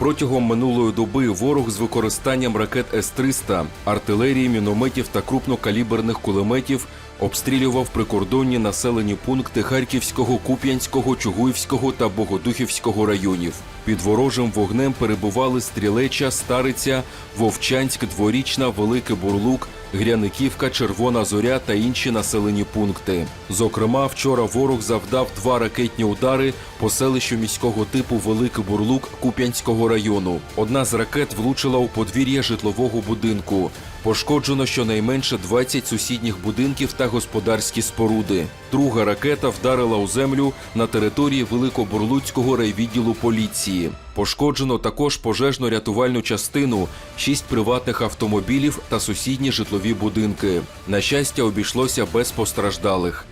Протягом минулої доби ворог з використанням ракет С-300, артилерії, мінометів та крупнокаліберних кулеметів обстрілював прикордонні населені пункти Харківського, Куп'янського, Чугуївського та Богодухівського районів. Під ворожим вогнем перебували Стрілеча, Стариця, Вовчанськ, Дворічна, Великий Бурлук, Гряниківка, Червона Зоря та інші населені пункти. Зокрема, вчора ворог завдав два ракетні удари по селищу міського типу Великий Бурлук Куп'янського району. Одна з ракет влучила у подвір'я житлового будинку. Пошкоджено щонайменше 20 сусідніх будинків та господарські споруди. Друга ракета вдарила у землю на території Великобурлуцького райвідділу поліції. Пошкоджено також пожежно-рятувальну частину, шість приватних автомобілів та сусідні житлові будинки. На щастя, обійшлося без постраждалих.